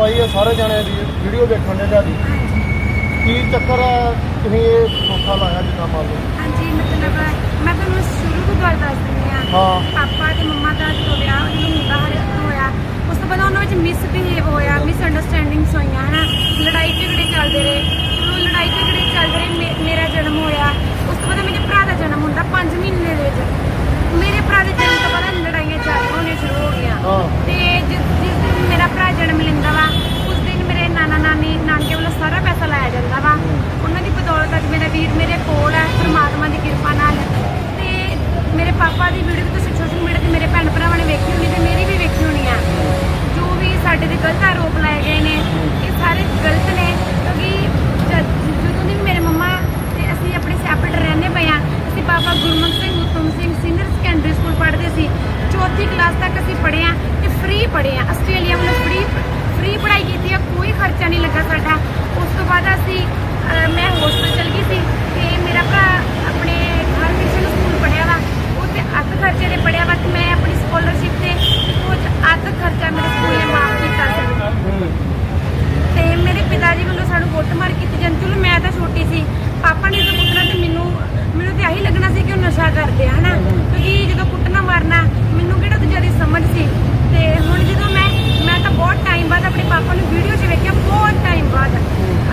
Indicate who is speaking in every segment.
Speaker 1: ਪਾਈ ਹੈ ਸਾਰੇ ਜਣੇ ਦੀ ਵੀਡੀਓ ਦੇਖਣ ਦੇ ਤੁਹਾਡੀ ਕੀ ਚੱਕਰ ਆ ਤੁਸੀਂ ਇਹ ਧੋਖਾ ਲਾਇਆ ਜਿੱਦਾਂ ਮੰਨ ਲਓ?
Speaker 2: ਹਾਂਜੀ ਮਤਲਬ ਮੈਂ ਤੁਹਾਨੂੰ ਸ਼ੁਰੂ ਤੋਂ ਗੱਲ ਦੱਸ ਦਿੰਦੀ ਹਾਂ।
Speaker 1: ਹਾਂ।
Speaker 2: ਪਾਪਾ ਤੇ ਮੰਮਾ ਦਾ ਜਦੋਂ ਵਿਆਹ ਜਦੋਂ ਮੁੰਡਾ ਹਰਿਆ ਹੋਇਆ ਉਸ ਤੋਂ ਬਾਅਦ ਉਹਨਾਂ ਵਿੱਚ ਮਿਸਬਿਹੇਵ ਹੋਇਆ ਮਿਸ ਅੰਡਰਸਟੈਂਡਿੰਗਸ ਹੋਈਆਂ ਹਨਾ? ਲੜਾਈ ਝਗੜੇ ਚੱਲਦੇ ਰਹੇ। ਚਲੋ ਲੜਾਈ ਝਗੜੇ ਚੱਲਦੇ ਰਹੇ ਮੇ- ਮੇਰਾ ਜਨਮ ਹੋਇਆ ਉਸ ਤੋਂ ਬਾਅਦ ਮੇਰੇ ਭਰਾ ਦਾ ਜਨਮ ਹੁੰਦਾ 5 ਮਹੀਨੇ ਦੇ ਵਿੱਚ। ਮੇਰੇ ਭਰਾ ਦੇ ਜਨਮ ਤੋਂ ਬਾਅਦ ਲੜਾਈਆਂ ਚੱਲ ਹੋਣੀਆਂ ਸ਼ੁਰੂ ਹੋ ਗਈਆਂ।
Speaker 1: ਹਾਂ।
Speaker 2: ਤੇ ਦਿਨ ਮੇਰਾ ਭਰਾ ਜਨਮ ਲੈਂਦਾ ਵਾ ਉਸ ਦਿਨ ਮੇਰੇ ਨਾਨਾ ਨਾਨੀ ਨਾਨਕੇ ਵੱਲੋਂ ਸਾਰਾ ਪੈਸਾ ਲਾਇਆ ਜਾਂਦਾ ਵਾ ਉਹਨਾਂ ਦੀ ਬਦੌਲਤ ਅੱਜ ਮੇਰਾ ਵੀਰ ਮੇਰੇ ਕੋਲ ਹੈ ਪ੍ਰਮਾਤਮਾ ਦੀ ਕਿਰਪਾ ਨਾਲ ਤੇ ਮੇਰੇ ਪਾਪਾ ਦੀ ਵੀਡੀਓ ਵੀ ਤੁਸੀਂ ਸੋਸ਼ਲ ਮੀਡੀਆ ਤੇ ਮੇਰੇ ਭੈਣ ਭਰਾਵਾਂ ਨੇ ਵੇਖੀ ਹੋਣੀ ਤੇ ਮੇਰੀ ਵੀ ਵੇਖੀ ਹੋਣੀ ਆ ਜੋ ਵੀ ਸਾਡੇ ਤੇ ਗਲਤ ਆਰੋਪ ਲਾਏ ਗਏ ਨੇ ਇਹ ਸਾਰੇ ਗਲਤ ਨੇ ਕਿਉਂਕਿ ਜਦ- ਜਦੋਂ ਦੀ ਮੇਰੇ ਮੰਮਾ ਤੇ ਅਸੀਂ ਆਪਣੇ ਸੈਪਰੇਟ ਰਹਿੰਦੇ ਪਏ ਆ ਅਸੀਂ ਬਾਬਾ ਗੁਰਮੁਖ ਸਿੰਘ ਉਤਮ ਸਿੰਘ ਸੀਨੀਅਰ ਸੈਕੰਡਰੀ ਸਕੂਲ ਪੜ੍ਹਦੇ ਸੀ ਚੌਥੀ ਕਲਾਸ ਤੱਕ ਅਸੀਂ ਪੜ੍ਹੇ ਆ ਤੇ ਫ੍ਰੀ ਪੜ੍ਹੇ ਆ ਆਸਟ੍ਰੇਲੀਆ ਵੱਲੋਂ ਫ੍ਰੀ ਫ੍ਰੀ ਪੜ੍ਹਾਈ ਕੀਤੀ ਆ ਕੋਈ ਖਰਚਾ ਨਹੀਂ ਲੱਗਾ ਸਾਡਾ ਉਸ ਤੋਂ ਬਾਅਦ ਅਸੀਂ ਅਹ, ਮੈਂ ਹੋਸਟਲ ਚਲ ਗਈ ਸੀ ਤੇ ਮੇਰਾ ਭਰਾ ਆਪਣੇ ਹਰ ਕ੍ਰਿਸ਼ਨ ਸਕੂਲ ਪੜ੍ਹਿਆ ਵਾ ਉਹ ਤੇ ਅੱਧ ਖਰਚੇ ਦੇ ਪੜ੍ਹਿਆ ਵਾ ਤੇ ਮੈਂ ਆਪਣੀ ਸਕਾਲਰਸ਼ਿਪ ਤੇ ਕੁਝ ਅੱਧ ਖਰਚਾ ਮੇਰੇ ਸਕੂਲ ਨੇ ਮਾਫ ਕੀਤਾ ਸੀ ਤੇ ਮੇਰੇ ਪਿਤਾ ਜੀ ਵੱਲੋਂ ਸਾਨੂੰ ਕੁੱਟਮਾਰ ਕੀਤੀ ਜਾਂਦੀ ਚਲੋ ਮੈਂ ਤਾਂ ਛੋਟੀ ਸੀ ਪਾਪਾ ਨੇ ਜਦੋਂ ਕੁੱਟਣਾ ਤੇ ਮੈਨੂੰ ਮੈਨੂੰ ਤੇ ਆਹੀ ਲੱਗਣਾ ਸੀ ਕਿ ਉਹ ਨਸ਼ਾ ਕਰਦੇ ਆ, ਹਨਾ? ਕਿਉਂਕਿ ਜਦੋਂ ਕੁੱਟਣਾ ਮਾਰਨਾ, ਮੈਨੂੰ ਕਿਹੜਾ ਦੂਜਾ ਦੀ ਸਮਝ ਸੀ? ਤੇ ਹੁਣ ਜਦੋਂ ਮੈਂ ਮੈਂ ਤਾਂ ਬਹੁਤ ਟਾਈਮ ਬਾਅਦ ਆਪਣੇ ਪਾਪਾ ਨੂੰ ਵੀਡੀਓ 'ਚ ਵੇਖਿਆ, ਬਹੁਤ ਟਾਈਮ ਬਾਅਦ।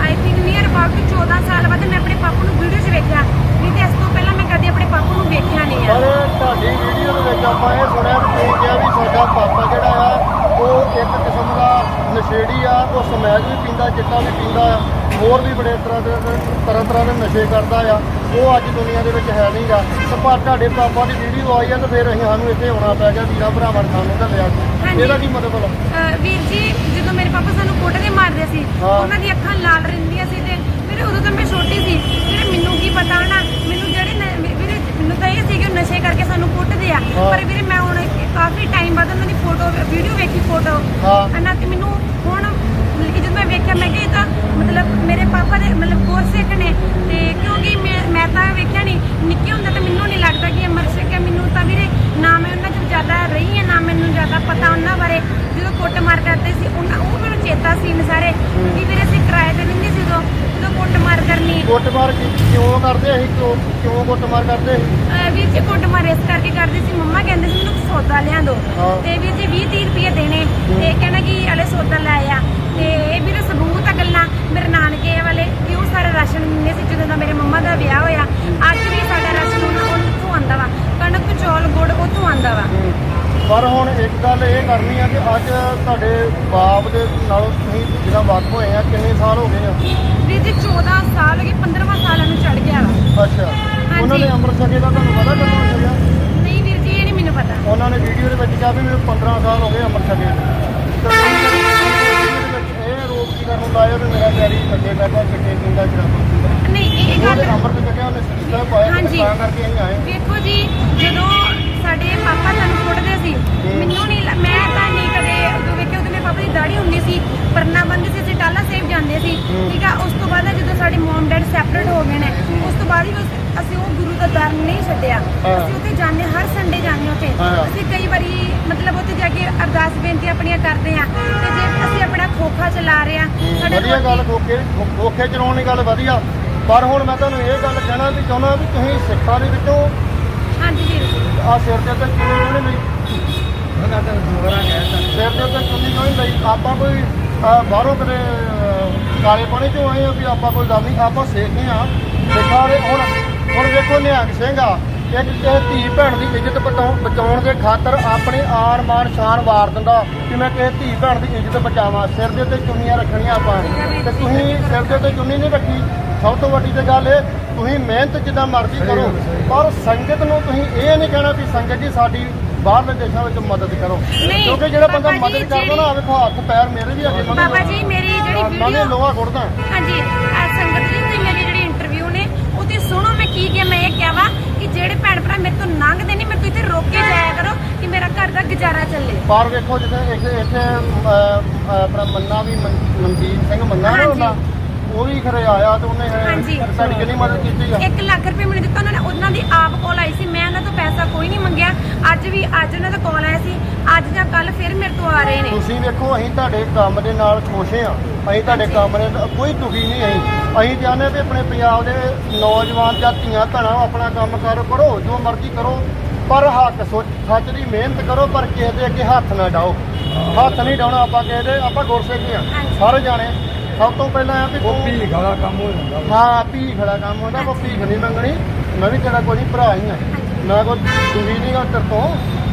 Speaker 2: ਆਈ ਥਿੰਕ ਨੀਅਰ ਅਬਾਊਟ 14 ਸਾਲ ਬਾਅਦ ਮੈਂ ਆਪਣੇ ਪਾਪਾ ਨੂੰ ਵੀਡੀਓ 'ਚ ਵੇਖਿਆ। ਨਹੀਂ ਤੇ ਇਸ ਤੋਂ ਪਹਿਲਾਂ ਮੈਂ ਕਦੇ ਆਪਣੇ ਪਾਪਾ ਨੂੰ ਵੇਖਿਆ ਨਹੀਂ ਆ।
Speaker 1: ਪਰ ਤੁਹਾਡੀ ਵੀਡੀਓ ਦੇ ਵਿੱਚ ਆਪਾਂ ਇਹ ਸੁਣਿਆ ਵੀ ਕਿਹਾ ਵੀ ਸਾਡਾ ਪਾਪਾ ਜਿਹੜਾ ਆ, ਉਹ ਇੱਕ ਕਿਸਮ ਦਾ ਨਸ਼ੇੜੀ ਆ, ਉਹ ਸਮੈਕ ਵੀ ਪੀਂਦਾ, ਚਿੱਟਾ ਵੀ ਪੀਂਦਾ ਆ। ਹੋਰ ਵੀ ਬੜੇ ਤਰ੍ਹਾਂ ਦੇ ਤਰ੍ਹਾਂ ਤਰ੍ਹਾਂ ਦੇ ਨਸ਼ੇ ਕਰਦਾ ਆ ਉਹ ਅੱਜ ਦੁਨੀਆ ਦੇ ਵਿੱਚ ਹੈ ਨਹੀਂਗਾ ਪਰ ਤੁਹਾਡੇ ਪਾਪਾ ਦੀ ਵੀਡੀਓ ਆਈ ਆ ਤੇ ਫਿਰ ਅਸੀਂ ਸਾਨੂੰ ਇੱਥੇ ਆਉਣਾ ਪੈ ਗਿਆ ਵੀਰਾ ਭਰਾਵਾਂ ਨੇ ਸਾਨੂੰ ਘੱਲਿਆ। ਇਹਦਾ ਕੀ ਮਤਲਬ
Speaker 2: ਵੀਰ ਜੀ ਜਦੋਂ ਮੇਰੇ ਪਾਪਾ ਸਾਨੂੰ ਕੁੱਟਦੇ ਮਾਰਦੇ ਸੀ। ਉਹਨਾਂ ਦੀ ਅੱਖਾਂ ਲਾਲ ਰਹਿੰਦੀਆਂ ਸੀ ਤੇ ਫਿਰ ਉਦੋਂ ਤਾਂ ਮੈਂ ਛੋਟੀ ਸੀ ਵੀਰੇ ਮੈਨੂੰ ਕੀ ਪਤਾ ਨਾ ਮੈਨੂੰ ਜਿਹੜੇ ਵੀਰੇ ਮੈਨੂੰ ਤਾਂ ਇਹ ਸੀ ਕਿ ਉਹ ਨਸ਼ੇ ਕਰਕੇ ਸਾਨੂੰ ਕੁੱਟਦੇ ਆ। ਪਰ ਵੀਰੇ ਮੈਂ ਹੁਣ ਕਾਫੀ ਟਾਈਮ ਬਾਅਦ ਉਹਨਾਂ ਦੀ ਫੋਟੋ ਵੀਡੀਓ ਵੇਖੀ ਫੋਟੋ
Speaker 1: ਹਾਂ।
Speaker 2: ਹਨਾ ਤੇ ਮੈਨੂੰ ਹੁਣ ਮਤਲਬ ਕਿ ਜਦੋਂ ਮੈਂ ਵੇਖਿਆ ਮੈਂ ਕਿਹਾ ਇਹ ਤਾਂ ਮਤਲਬ ਮੇਰੇ ਪਾਪਾ ਦੇ ਮਤਲਬ ਗੁਰਸਿੱਖ ਨੇ ਤੇ ਕਿਉਂਕਿ ਮੈਂ ਤਾਂ ਵੇਖਿਆ ਨਹੀਂ ਨਿੱਕੇ ਹੁੰਦੇ ਤਾਂ ਮੈਨੂੰ ਨਹੀਂ ਲੱਗਦਾ ਕਿ ਅਮਰ ਸਿੱਖ ਹੈ ਮੈਨੂੰ ਤਾਂ ਵੀਰੇ ਨਾ ਮੈਂ ਉਹਨਾਂ 'ਚ ਜ਼ਿਆਦਾ ਰਹੀ ਹੈ ਨਾ ਮੈਨੂੰ ਜ਼ਿਆਦਾ ਪਤਾ ਉਹਨਾਂ ਬਾਰੇ। ਜਦੋਂ ਕੁੱਟ ਮਾਰ ਕਰਦੇ ਸੀ ਉਹਨਾਂ ਉਹ ਮੈਨੂੰ ਚੇਤਾ ਸੀ ਸਾਰੇ ਕਿ ਵੀਰੇ ਅਸੀਂ ਕਿਰਾਏ ਤੇ ਰਹਿੰਦੇ ਸੀ ਉਦੋਂ ਜਦੋਂ ਕੁੱਟ ਮਾਰ ਕਰਨੀ।
Speaker 1: ਕੁੱਟਮਾਰ ਕੀ- ਕਿਉਂ ਕਰਦੇ ਅਸੀਂ? ਕਿਉਂ ਕਿਉਂ ਕੁੱਟਮਾਰ ਕਰਦੇ
Speaker 2: ਵੀਰ ਜੀ ਕੁੱਟ ਮਾਰ ਇਸ ਕਰਕੇ ਕਰਦੇ ਸੀ ਮੰਮਾ ਕਹਿੰਦੇ ਸੀ ਮੈਨੂੰ ਸੌਦਾ ਲਿਆ ਦੋ। ਤੇ ਵੀਰ ਜੀ 20 30 ਰੁਪਏ ਦੇਣੇ। ਤੇ ਕਹਿਣਾ ਕਿ ਹਲੇ ਸੌਦਾ ਲੈ ਆ। ਤੇ ਇਹ ਵੀਰੇ ਸਬੂਤ ਆ ਗੱਲਾਂ। ਮੇਰੇ ਨਾਨਕੇ ਰਾਸ਼ਨ ਦਿੰਦੇ ਸੀ ਜਦੋਂ ਦਾ ਮੇਰੇ ਮੰਮਾ ਦਾ ਵਿਆਹ ਹੋਇਆ। ਅੱਜ ਵੀ ਸਾਡਾ ਰਾਸ਼ਨ ਉਹਨਾਂ ਉੱਥੋਂ ਆਂਦਾ ਵਾ। ਕਣਕ ਚੌਲ ਗੁੜ ਉੱਥੋਂ ਆਂਦਾ ਵਾ।
Speaker 1: ਪਰ ਹੁਣ ਇੱਕ ਗੱਲ ਇਹ ਕਰਨੀ ਆ ਕਿ ਅੱਜ ਤੁਹਾਡੇ ਬਾਪ ਦੇ ਨਾਲੋਂ ਤੁਸੀਂ ਜਿਹੜਾ ਵੱਖ ਹੋਏ ਆ ਕਿੰਨੇ ਸਾਲ ਹੋ ਗਏ ਆ?
Speaker 2: ਵੀਰ ਜੀ 14 ਸਾਲ ਹੋ ਗਏ 15ਵਾਂ ਸਾਲ ਨੂੰ ਚੜ ਗਿਆ ਵਾ।
Speaker 1: ਅੱਛਾ। ਉਹਨਾਂ ਨੇ ਅੰਮ੍ਰਿਤ ਛਕੇ ਦਾ ਤੁਹਾਨੂੰ ਪਤਾ ਕਦੋਂ ਛਕਿਆ
Speaker 2: ਨਹੀਂ ਵੀਰ ਜੀ ਇਹ ਨਹੀਂ ਮੈਨੂੰ ਪਤਾ।
Speaker 1: ਉਹਨਾਂ ਨੇ ਵੀਡੀਓ ਦੇ ਵਿੱਚ ਕਿਹਾ ਵੀ ਮੈਨੂੰ 15 ਸਾਲ ਹੋ ਗਏ ਅੰਮ੍ਰਿਤ ਛਕੇ ਨੂੰ। ਤਾਂ ਵੀਡੀਓ ਦੇ ਵਿੱਚ ਇਹ ਰੋਕ ਕੀ ਕਰਨ ਨੂੰ ਲਾਇਆ ਵੀ ਮੇਰਾ ਡੈਡੀ ਛੱਡੇ ਬੈਠਾ ਛੱਡੇ ਪੀਂਦਾ ਸ਼ਰਾਬ
Speaker 2: ਨਹੀਂ ਇਹ
Speaker 1: ਉਹਨੇ
Speaker 2: ਗੱਲ
Speaker 1: ਅੰਮ੍ਰਿਤ ਛਕਿਆ ਉਹਨੇ ਸਿੱਧਾ ਪਾਇਆ ਤੇ
Speaker 2: ਹਾਂਜੀ।
Speaker 1: ਤਾਂ ਕਰਕੇ ਅਸੀਂ ਆਏ।
Speaker 2: ਵੇਖੋ ਜੀ ਜਦੋਂ ਸਾਡੇ ਪਾਪਾ ਸਾਨੂੰ ਕੁੱਟਦੇ ਸੀ ਮੈਨੂੰ ਨਹੀਂ ਲ- ਮੈਂ ਤਾਂ ਨਹੀਂ ਕਦੇ ਉਦੋਂ ਵੇਖਿਆ ਉਦੋਂ ਮੇਰੇ ਪਾਪਾ ਦੀ ਦਾੜੀ ਹੁੰਦੀ ਸੀ ਪਰਨਾ ਬੰਨ੍ਹਦੇ ਸੀ ਅਸੀਂ ਟਾਲਾ ਸੇਵ ਜਾਂਦੇ ਸੀ ਠੀਕ ਆ? ਉਸ ਤੋਂ ਬਾਅਦ ਜਦੋਂ ਸਾਡੇ ਮਮ ਡੈਡ ਸੈਪਰੇਟ ਹੋ ਗਏ ਨੇ ਉਸ ਤੋਂ ਬਾਅਦ ਹੀ ਅਸੀਂ ਉਹ ਗੁਰੂ ਦਾ ਦਰ ਨਹੀਂ ਛੱਡਿਆ। ਅਸੀਂ ਉੱਥੇ ਜਾਂਦੇ ਹਰ ਸੰਡੇ ਜਾਂਦੇ ਉੱਥੇ। ਅਸੀਂ ਕਈ ਵਾਰੀ ਮਤਲਬ ਉੱਥੇ ਜਾ ਕੇ ਅਰਦਾਸ ਬੇਨਤੀ ਆਪਣੀਆਂ ਕਰਦੇ ਆ ਤੇ ਜੇ ਅਸੀਂ ਆਪਣਾ ਖੋਖਾ ਚਲਾ ਰਹੇ ਆ ਸਾਡੇ
Speaker 1: ਵਧੀਆ ਗੱਲ ਖੋਕੇ ਖੋਖੇ ਚਲਾਉਣ ਦੀ ਗੱਲ ਵਧੀਆ। ਪਰ ਹੁਣ ਮੈਂ ਤੁਹਾਨੂੰ ਇਹ ਗੱਲ ਕਹਿਣਾ ਵੀ ਚਾਹੁੰਦਾ ਵੀ ਤੁਸੀਂ ਸਿੱਖਾਂ ਦੇ ਵਿੱਚੋਂ
Speaker 2: ਹਾਂਜੀ ਵੀਰ।
Speaker 1: ਆ ਸਿਰ ਦੇ ਉੱਤੇ ਚੁੰਨੀ ਕਿਉਂ ਨਹੀਂ ਲਈ? ਸਿਰ ਦੇ ਉੱਤੇ ਚੁੰਨੀ ਕਿਉਂ ਨਹੀਂ ਲਈ? ਆਪਾਂ ਕੋਈ ਬਾਹਰੋਂ ਕਦੇ ਕਾਲੇ ਪਾਣੀ ਚੋਂ ਆਏ ਆ ਵੀ ਆਪਾਂ ਕੋਈ ਗੱਲ ਨਹੀਂ ਆਪਾਂ ਸਿੱਖ ਆ ਸਿੱਖਾਂ ਦੇ ਹੁਣ ਹੁਣ ਵੇਖੋ ਨਿਹੰਗ ਸਿੰਘ ਆ। ਇੱਕ ਕਿਸੇ ਧੀ ਭੈਣ ਦੀ ਇੱਜ਼ਤ ਬਚਾਉਣ ਬਚਾਉਣ ਦੇ ਖਾਤਰ ਆਪਣੀ ਆਰ ਮਾਨ ਸ਼ਾਨ ਵਾਰ ਦਿੰਦਾ ਕਿ ਮੈਂ ਕਿਸੇ ਧੀ ਭੈਣ ਦੀ ਇੱਜ਼ਤ ਬਚਾਵਾਂ। ਸਿਰ ਦੇ ਉੱਤੇ ਚੁੰਨੀਆਂ ਰੱਖਣੀਆਂ ਆਪਾਂ ਤੇ ਤੁਸੀਂ ਸਿਰ ਦੇ ਉੱਤੇ ਚੁੰਨੀ ਨਹੀਂ ਰੱਖੀ। ਸਭ ਤੋਂ ਵੱਡੀ ਤੇ ਗੱਲ ਇਹ ਤੁਸੀਂ ਮਿਹਨਤ ਜਿੱਦਾਂ ਮਰਜ਼ੀ ਕਰੋ ਪਰ ਸੰਗਤ ਨੂੰ ਤੁਸੀਂ ਇਹ ਨਹੀਂ ਕਹਿਣਾ ਵੀ ਸੰਗਤ ਜੀ ਸਾਡੀ ਬਾਹਰਲੇ ਦੇਸ਼ਾਂ ਵਿੱਚ ਮਦਦ ਕਰੋ। ਕਿਉਂਕਿ ਜਿਹੜਾ ਬੰਦਾ ਮਦਦ ਕਰਦਾ ਨਾ ਵੇਖੋ ਹੱਥ ਪੈਰ ਮੇਰੇ ਵੀ ਮੈਨੂੰ
Speaker 2: ਬਾਬਾ ਜੀ ਮੇਰੀ ਜਿਹੜੀ
Speaker 1: ਮੈਂ
Speaker 2: ਵੀਡੀਓ
Speaker 1: ਲੋਹਾ ਕੁੱਟਦਾ
Speaker 2: ਹਾਂਜੀ ਸੰਗਤ ਜੀ ਤੁਸੀਂ ਮੇਰੀ ਜਿਹੜੀ ਇੰਟਰਵਿਊ ਨੇ ਉਹਦੀ ਸੁਣੋ ਮੈਂ ਕੀ ਕਿਹਾ ਮੈਂ ਇਹ ਕਿਹਾ ਵਾ ਕਿ ਜਿਹੜੇ ਭੈਣ ਭਰਾ ਮੇਰੇ ਤੋਂ ਲੰਘਦੇ ਨੇ ਮੇਰੇ ਤੋਂ ਇੱਥੇ ਰੋਕ ਕੇ ਜਾਇਆ ਕਰੋ ਕਿ ਮੇਰਾ ਘਰ ਦਾ ਗੁਜ਼ਾਰਾ ਚੱਲੇ।
Speaker 1: ਪਰ ਵੇਖੋ ਜਿੱਥੇ ਇੱਥੇ ਇੱਥੇ ਅਹ, ਅਹ, ਆਪਣਾ ਮੰਨਾ ਵੀ ਮਨ- ਮਨਜੀਤ ਸਿੰਘ ਮੰਨਾ ਨਾ
Speaker 2: ਹਾਂਜੀ।
Speaker 1: ਹੁੰਦਾ ਉਹ ਵੀ ਖਰੇ ਆਇਆ ਤੇ ਉਹਨੇ
Speaker 2: ਹਾਂਜੀ।
Speaker 1: ਸਾਡੀ ਕਿੰਨੀ ਮਦਦ ਕੀਤੀ ਆ।
Speaker 2: 1 ਲੱਖ ਰੁਪਏ ਮੈਨੂੰ ਦਿੱਤਾ ਉਹਨਾਂ ਨੇ ਉਹਨਾਂ ਦੀ ਆਪ ਕਾਲ ਆਈ ਸੀ ਮੈਂ ਉਹਨਾਂ ਤੋਂ ਪੈਸਾ ਕੋਈ ਨਹੀਂ ਮੰਗਿਆ। ਅੱਜ ਵੀ ਅੱਜ ਉਹਨਾਂ ਦਾ ਕਾਲ ਆਇਆ ਸੀ ਅੱਜ ਜਾਂ ਕੱਲ ਫਿਰ ਮੇਰੇ ਤੋਂ ਆ ਰਹੇ ਨੇ।
Speaker 1: ਤੁਸੀਂ ਵੇਖੋ ਅਸੀਂ ਤੁਹਾਡੇ ਕੰਮ ਦੇ ਨਾਲ ਖੁਸ਼ ਹਾਂ। ਅਸੀਂ ਤੁਹਾਡੇ ਕੰਮ ਦੇ ਨਾਲ ਕੋਈ ਦੁਖੀ ਨਹੀਂ ਅਸੀਂ। ਅਸੀਂ ਚਾਹੁੰਦੇ ਵੀ ਆਪਣੇ ਪੰਜਾਬ ਦੇ ਨੌਜਵਾਨ ਜਾਂ ਧੀਆਂ ਭੈਣਾਂ ਆਪਣਾ ਕੰਮ ਕਰ ਕਰੋ ਜੋ ਮਰਜ਼ੀ ਕਰੋ ਪਰ ਹੱਕ ਸੋਚ ਸੱਚ ਦੀ ਮਿਹਨਤ ਕਰੋ ਪਰ ਕਿਸੇ ਦੇ ਅੱਗੇ ਹੱਥ ਨਾ ਡਾਓ। ਹੱਥ ਨਹੀਂ ਡਾਉਣਾ ਆਪਾਂ ਕਿਸੇ ਦੇ ਆਪਾਂ ਗੁਰਸਿੱਖ ਹਾਂ
Speaker 2: ਹਾਂਜੀ।
Speaker 1: ਸਾਰੇ ਜਾਣੇ। ਸਭ ਤੋਂ ਪਹਿਲਾਂ ਆ ਵੀ
Speaker 3: ਉਹ ਭੀਖ ਵਾਲਾ ਕੰਮ ਹੋ ਜਾਂਦਾ।
Speaker 1: ਹਾਂ ਭੀਖ ਦਾ ਕੰਮ ਹੁੰਦਾ ਕੋ ਭੀਖ ਨਹੀਂ ਮੰਗਣੀ। ਮੈਂ ਵੀ ਤੇਰਾ ਕੋਈ ਭਰਾ ਹੀ ਆ। ਮੈਂ ਕੋਈ ਦੁਖੀ ਨਹੀਂ ਤੇਰੇ ਤੋਂ।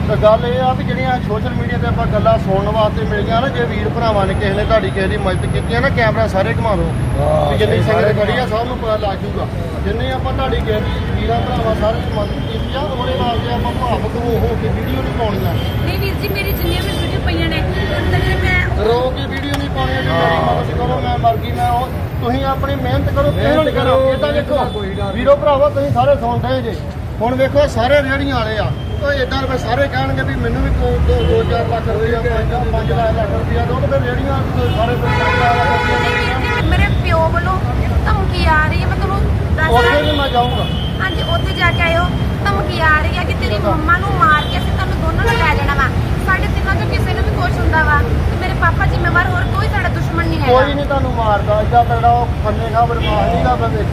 Speaker 1: ਤੇ ਗੱਲ ਇਹ ਆ ਵੀ ਜਿਹੜੀਆਂ ਸੋਸ਼ਲ ਮੀਡੀਆ ਤੇ ਆਪਾਂ ਗੱਲਾਂ ਸੁਣਨ ਵਾਸਤੇ ਮਿਲੀਆਂ ਨਾ ਜੇ ਵੀਰ ਭਰਾਵਾਂ ਨੇ ਕਿਸੇ ਨੇ ਤੁਹਾਡੀ ਕਿਸੇ ਦੀ ਮਦਦ ਕੀਤੀ ਆ ਨਾ ਕੈਮਰਾ ਸਾਰੇ ਘੁਮਾ ਦਿਓ।
Speaker 3: ਹਾਂ,
Speaker 1: ਵੀ ਜਿੰਨੀ ਸੰਗਤ ਖੜੀ ਆ ਸਭ ਨੂੰ ਪਤਾ ਲੱਗ ਜੂਗਾ ਜਿੰਨੇ ਆਪਾਂ ਤੁਹਾਡੀ ਕਿਸੇ ਦੀ ਵੀਰਾਂ ਭਰਾਵਾਂ ਸਾਰੇ ਦੀ ਮਦਦ ਕੀਤੀ ਆ ਉਹਦੇ ਵਾਸਤੇ ਆਪਾਂ ਭਾਵਕ ਹੋ ਹੋ ਕੇ ਵੀਡੀਓ ਨਹੀਂ ਪਾਉਣੀਆਂ।
Speaker 2: ਨਹੀਂ ਵੀਰ ਜੀ ਮੇਰੀ ਜਿੰਨੀਆਂ ਵੀ ਵੀਡੀਓ ਪਈਆਂ ਨੇ ਉਹਨਾਂ ਦੇ ਮੈਂ
Speaker 1: ਰੋ ਕੇ ਵੀਡੀਓ ਨਹੀਂ ਪਾਉਣੀ ਜੀ ਮੇਰੀ ਮਦਦ ਕਰੋ ਮੈਂ ਮਰ ਗਈ ਮੈਂ ਉਹ ਤੁਸੀਂ ਆਪਣੀ ਮਿਹਨਤ ਕਰੋ
Speaker 3: ਮਿਹਨਤ
Speaker 1: ਕਿਹਨਾਂ ਕਰੋ ਇਹ ਤਾਂ ਦੇਖੋ। ਵੀਰੋ ਭਰਾਵਾ ਤੁਸੀਂ ਸਾਰੇ ਸੁਣਦੇ ਜੇ। ਹੁਣ ਵੇਖੋ ਸਾਰੇ ਰੇੜੀਆਂ ਵਾਲੇ ਆ। ਉਹ ਇਦਾਂ ਰੁਪਏ ਸਾਰੇ ਕਹਿਣਗੇ ਵੀ ਮੈਨੂੰ ਵੀ ਦੋ ਦੋ ਦੋ ਚਾਰ ਲੱਖ ਰੁਪਇਆ ਪੰਜ ਪੰਜ ਲੱਖ ਰੁਪਇਆ ਦੋ ਤੇ ਰੇੜੀਆਂ ਸਾਰੇ ਕੋਈ
Speaker 2: ਮੇਰੇ ਪਿਓ ਵੱਲੋਂ ਧਮਕੀ ਆ ਰਹੀ ਹੈ ਮੈਂ ਤੁਹਾਨੂੰ ਦੱਸ
Speaker 1: ਉੱਥੇ ਵੀ ਮੈਂ ਜਾਊਂਗਾ।
Speaker 2: ਹਾਂਜੀ ਉੱਥੇ ਜਾ ਕੇ ਆਇਓ। ਧਮਕੀ ਆ ਰਹੀ ਹੈ ਕਿ ਤੇਰੀ ਮੰਮਾ ਨੂੰ ਮਾਰ ਕੇ ਅਸੀਂ ਤੁਹਾਨੂੰ ਦੋਨਾਂ ਨੂੰ ਲੈ ਜਾਣਾ ਵਾ। ਸਾਡੇ ਤਿੰਨਾਂ ਚੋਂ ਕਿਸੇ ਨੂੰ ਵੀ ਕੁਛ ਹੁੰਦਾ ਵਾ। ਤੇ ਮੇਰੇ ਪਾਪਾ ਜ਼ਿੰਮੇਵਾਰ ਹੋਰ ਕੋਈ ਸਾਡਾ ਦੁਸ਼ਮਣ ਨਹੀਂ
Speaker 1: ਕੋਈ
Speaker 2: ਹੈਗਾ।
Speaker 1: ਨਹੀਂ ਤੁਹਾਨੂੰ ਮਾਰਦਾ ਏਦਾਂ ਤਗੜਾ ਉਹ ਖੰਨੇ ਖਾ ਬਰਮਾਨ ਦਾ ਮੈਂ
Speaker 4: ਜੀ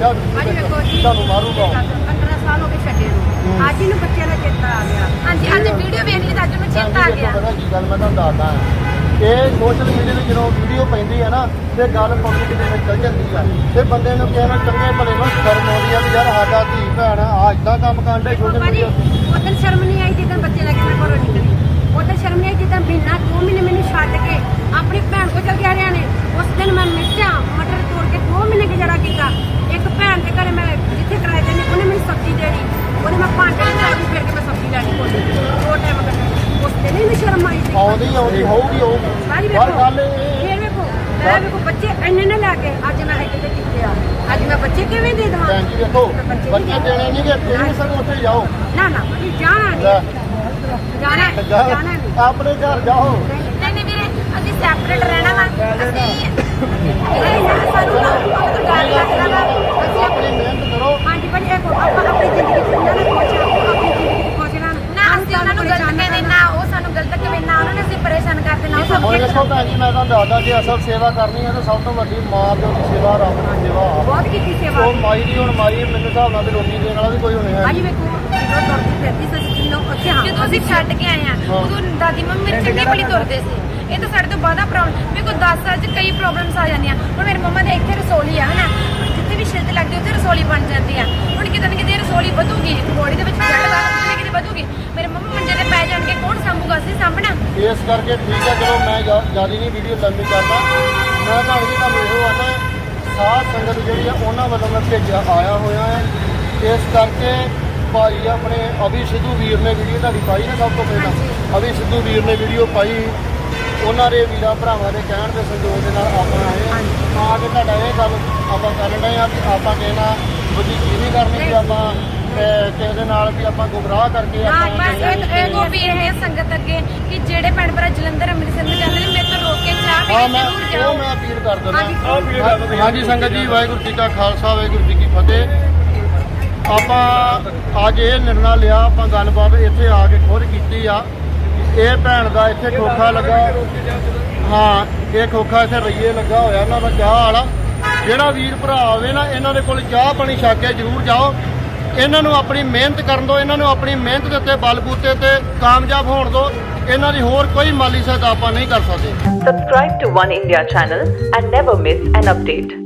Speaker 1: ਤੁਹਾਨੂੰ ਮਾਰੂਗਾ। ਉਹ।
Speaker 4: 15 ਸਾਲ ਹੋ ਗਏ ਛੱਡੇ ਨੂੰ। ਅੱਜ ਇਹਨੂੰ ਬੱਚਿਆਂ ਦਾ ਚੇਤਾ ਆ ਗਿਆ।
Speaker 2: ਹਾਂਜੀ ਅੱਜ ਵੀਡੀਓ ਵੇਖ ਲਈ ਤਾਂ ਅੱਜ ਨੂੰ ਚੇਤਾ ਆ ਗਿਆ।
Speaker 1: ਪਤਾ ਕੀ ਗੱਲ ਮੈਂ ਤੁਹਾਨੂੰ ਦੱਸਦਾ। ਇਹ ਸੋਸ਼ਲ ਮੀਡੀਆ ਤੇ ਜਦੋਂ ਵੀਡੀਓ ਪੈਂਦੀ ਹੈ ਨਾ ਤੇ ਗੱਲ ਪਬਲਿਕ ਦੇ ਵਿੱਚ ਚੱਲ ਜਾਂਦੀ ਆ। ਤੇ ਬੰਦੇ ਨੂੰ ਕਿਸੇ ਨਾਲ ਚੰਗੇ ਭਲੇ ਨੂੰ ਸ਼ਰਮ ਆਉਂਦੀ ਆ ਵੀ ਯਾਰ ਸਾਡਾ ਧੀ ਭੈਣ ਆ ਇਦਾਂ ਕੰਮ ਕਾਂਡੇ ਸੋਸ਼ਲ ਮੀਡੀਆ
Speaker 4: ਉਦੋਂ ਸ਼ਰਮ ਨਹੀਂ ਆਈ ਜਿੱਦਾਂ ਬੱਚੇ ਲੈ ਕੇ ਮੈਂ ਘਰੋਂ ਨਿਕਲੀ। ਉਦੋਂ ਸ਼ਰਮ ਨਹੀਂ ਆਈ ਜਿੱਦਾਂ ਮਹੀਨਾ ਦੋ ਮਹੀਨੇ ਮੈਨੂੰ ਛੱਡ ਕੇ ਆਪਣੀ ਭੈਣ ਕੋਲ ਚਲ ਗਿਆ ਨੇ ਉਸ ਦਿਨ ਮੈਂ ਮਿਰਚਾਂ
Speaker 1: ਆਉਂਦੀ ਆਉਂਦੀ ਹੋਊਗੀ
Speaker 4: ਸਾਰੀ
Speaker 1: ਹੋਊਗੀ ਪਰ
Speaker 4: ਵੇਖੋ
Speaker 1: ਗੱਲ ਇਹ
Speaker 4: ਫੇਰ ਵੇਖੋ ਮੈਂ ਵੇਖੋ ਬੱਚੇ ਇੰਨੇ ਨਾ ਲੈ ਕੇ ਅੱਜ ਮੈਂ ਇੱਥੇ ਕਿੱਥੇ ਆ। ਅੱਜ ਮੈਂ ਬੱਚੇ ਕਿਵੇਂ ਦੇ ਦੇਵਾਂ?
Speaker 1: ਭੈਣ ਜੀ
Speaker 4: ਮੈਂ ਬੱਚੇ
Speaker 1: ਦੇਣੇ ਨਹੀਂ ਕਿ ਤੁਸੀਂ ਸਭ ਉੱਥੇ ਜਾਓ।
Speaker 4: ਨਾ ਨਾ ਜੀ ਜਾਣਾ ਨਹੀਂ ਜਾਣਾ
Speaker 1: ਜਾਓ
Speaker 4: ਜਾਣਾ ਨਹੀਂ
Speaker 1: ਆਪਣੇ ਘਰ ਜਾਓ।
Speaker 2: ਨਹੀਂ ਨਹੀਂ ਵੀਰੇ ਅਸੀਂ ਸੈਪਰੇਟ ਰਹਿਣਾ ਵਾ। ਅਸੀਂ ਇਹ ਸਾਨੂੰ ਨਾ ਡਰ ਲੱਗਦਾ ਵਾ
Speaker 1: ਅਸੀਂ ਆਪਣੀ ਮਿਹਨਤ ਕਰੋ
Speaker 4: ਹਾਂਜੀ ਪਰ ਇਹ ਕੋ ਆਪਾਂ ਆਪਣੀ ਜ਼ਿੰਦਗੀ ਚ ਨਾ ਖੁਸ਼ ਆਪਣੀ ਜ਼ਿੰਦਗੀ ਚ ਖੁਸ਼ ਰਹਿਣਾ
Speaker 2: ਨਾ ਅਸੀਂ ਉਹਨਾਂ ਨੂੰ ਗਲਤ ਕਹਿੰਦੇ ਨਾ ਉਹ ਸਾਨੂੰ ਗਲਤ ਕਹਿੰਦੇ ਨਾ ਉਹਨਾਂ ਨੇ ਅਸੀਂ ਪਰੇਸ਼ਾਨ ਕਰਦੇ ਨਾ ਉਹ
Speaker 1: ਹੁਣ
Speaker 2: ਸਾਨੂੰ
Speaker 1: ਦੇਖੋ ਭੈਣ ਜੀ ਮੈਂ ਤੁਹਾਨੂੰ ਦੱਸਦਾ ਜੇ ਅਸਲ ਸੇਵਾ ਕਰਨੀ ਹੈ ਤਾਂ ਸਭ ਤੋਂ ਵੱਡੀ ਮਾਂ ਪਿਓ ਦੀ ਸੇਵਾ ਰੱਬ ਦੀ ਸੇਵਾ ਆ।
Speaker 4: ਬਹੁਤ ਕੀਤੀ ਸੇਵਾ।
Speaker 1: ਉਹ ਮਾਈ ਦੀ ਹੁਣ ਮਾਈ ਮੈਨੂੰ ਹਿਸਾਬ ਨਾਲ ਤੇ ਰੋਟੀ ਦੇਣ ਵਾਲਾ ਵੀ ਕੋਈ ਹੋਣੇ ਹੈ।
Speaker 4: ਅੱਜ ਵੇਖੋ ਜਦੋਂ ਤੁਰਦੀ ਫਿਰਦੀ ਸੀ ਕਿੰਨੋ ਉੱਥੇ ਹਾਂ
Speaker 2: ਜਦੋਂ ਅਸੀਂ ਛੱਡ ਕੇ ਆਏ ਆ। ਉਦੋਂ ਦਾਦੀ ਮੰਮੀ ਮੇਰੇ ਚੰਗੇ ਭਲੀ ਤੁਰਦੇ ਸੀ। ਇਹ ਤਾਂ ਸਾਡੇ ਤੋਂ ਬਾਅਦਾ ਪ੍ਰੋਬਲਮ ਮੇਰੇ ਕੋਲ 10 ਸਾਲ 'ਚ ਕਈ ਪ੍ਰੋਬਲਮਸ ਆ ਜਾਂਦੀਆਂ। ਹੁਣ ਮੇਰੀ ਮੰਮਾ ਦੇ ਇੱਥੇ ਰਸੋਲੀ ਆ ਹਨਾ? ਜਿੱਥੇ ਵੀ ਛਿਲਤ ਲੱਗਦੀ ਉੱਥੇ ਰਸੋਲੀ ਬਣ ਜਾਂਦੀ ਆ। ਹੁਣ ਕਿਤੇ ਨਾ ਕਿਤੇ ਰਸੋਲੀ ਵਧੂਗੀ ਬੋਡੀ ਦੇ ਵਿੱਚ ਜੜ ਵਾ ਕਿਤੇ ਨਾ ਕਿਤੇ ਵਧੂਗੀ। ਮੇਰੇ ਮੰਮਾ ਮੰਜੇ ਤੇ ਅਸੀਂ ਸਾਂਭਣਾ?
Speaker 1: ਇਸ ਕਰਕੇ ਠੀਕ ਹੈ ਚਲੋ ਮੈਂ ਜ਼ਿਆਦਾ ਨਹੀਂ ਵੀਡੀਓ ਲੰਮੀ ਕਰਦਾ। ਮੈਂ ਤੁਹਾਨੂੰ ਜੀ ਤੁਹਾਨੂੰ ਇਹੋ ਆਣਾ ਸਾਧ ਸੰਗਤ ਜਿਹੜੀ ਆ ਉਹਨਾਂ ਵੱਲੋਂ ਮੈਂ ਭੇਜਿਆ ਆਇਆ ਹੋਇਆ ਹੈ। ਇਸ ਕਰਕੇ ਭਾਈ ਆਪਣੇ ਅਭੀ ਸਿੱਧੂ ਵੀਰ ਨੇ ਵੀਡੀਓ ਤੁਹਾਡੀ ਪਾਈ ਨਾ ਸਭ ਤੋਂ ਪਹਿਲਾਂ? ਅਭੀ ਸਿੱਧੂ ਵੀਰ ਨੇ ਵੀਡੀਓ ਪਾਈ। ਉਹਨਾਂ ਦੇ ਵੀਰਾਂ ਭਰਾਵਾਂ ਦੇ ਕਹਿਣ ਦੇ ਸੰਯੋਗ ਦੇ ਨਾਲ ਆਪਾਂ ਆਏ। ਹਾਂ। ਆ ਕੇ ਤੁਹਾਡਾ ਇਹ ਗੱਲ ਆਪਾਂ ਕਰਨ ਡਏ ਆ ਕਿ ਆਪਾਂ ਨਾਲ ਬੁੱਧੀ ਕੀ ਨਹੀਂ ਕਰਨੀ ਕਿ ਆਪਾਂ ਕਿਸੇ ਦੇ ਨਾਲ ਵੀ ਆਪਾਂ ਗੁੰਮਰਾਹ ਕਰਕੇ
Speaker 2: ਹਾਂ
Speaker 1: ਆਪਾਂ
Speaker 2: ਬਸ ਇਹ ਇਹ ਕੋ ਵੀ ਇਹ ਸੰਗਤ ਅੱਗੇ ਕਿ ਜਿਹੜੇ ਭੈਣ ਭਰਾ ਜਲੰਧਰ ਅੰਮ੍ਰਿਤਸਰ ਨੂੰ ਜਾਂਦੇ ਨੇ ਮੇਰੇ ਤੋਂ ਰੋਕ ਕੇ ਚਾਹ ਪੀ
Speaker 1: ਮੈਂ
Speaker 2: ਜ਼ਰੂਰ
Speaker 1: ਉਹ
Speaker 2: ਜਾਓ।
Speaker 1: ਮੈਂ ਅਪੀਲ ਕਰ ਦਿੰਦਾ। ਹਾਂਜੀ ਸੰਗਤ ਜੀ ਵਾਹਿਗੁਰੂ ਜੀ ਕਾ ਖਾਲਸਾ ਵਾਹਿਗੁਰੂ ਜੀ ਕੀ ਫਤਿਹ। ਆਪਾਂ ਅੱਜ ਇਹ ਨਿਰਣਾ ਲਿਆ ਆਪਾਂ ਗੱਲਬਾਤ ਇੱਥੇ ਆ ਕੇ ਖੁਦ ਕੀਤੀ ਆ। ਇਹ ਭੈਣ ਦਾ ਇੱਥੇ ਖੋਖਾ ਲੱਗਾ। ਹਾਂ ਇਹ ਖੋਖਾ ਇੱਥੇ ਰਈਏ ਲੱਗਾ ਹੋਇਆ। ਇਹਨਾਂ ਦਾ ਚਾਹ ਵਾਲਾ। ਜਿਹੜਾ ਵੀਰ ਭਰਾ ਆਵੇ ਨਾ ਇਹਨਾਂ ਦੇ ਕੋਲ ਚਾਹ ਪਾਣੀ ਛਕ ਕੇ ਜ਼ਰੂਰ ਜਾਓ। ਇਹਨਾਂ ਨੂੰ ਆਪਣੀ ਮਿਹਨਤ ਕਰਨ ਦਿਓ, ਇਹਨਾਂ ਨੂੰ ਆਪਣੀ ਮਿਹਨਤ ਦੇ ਉੱਤੇ ਬਲਬੂਤੇ ਤੇ ਕਾਮਯਾਬ ਹੋਣ ਦਿਓ, ਇਹਨਾਂ ਦੀ ਹੋਰ ਕੋਈ ਮਾਲੀ ਸਹਾਇਤਾ ਆਪਾਂ ਨਹੀਂ ਕਰ ਸਕਦੇ
Speaker 5: subscribe to One India channel and never miss an update.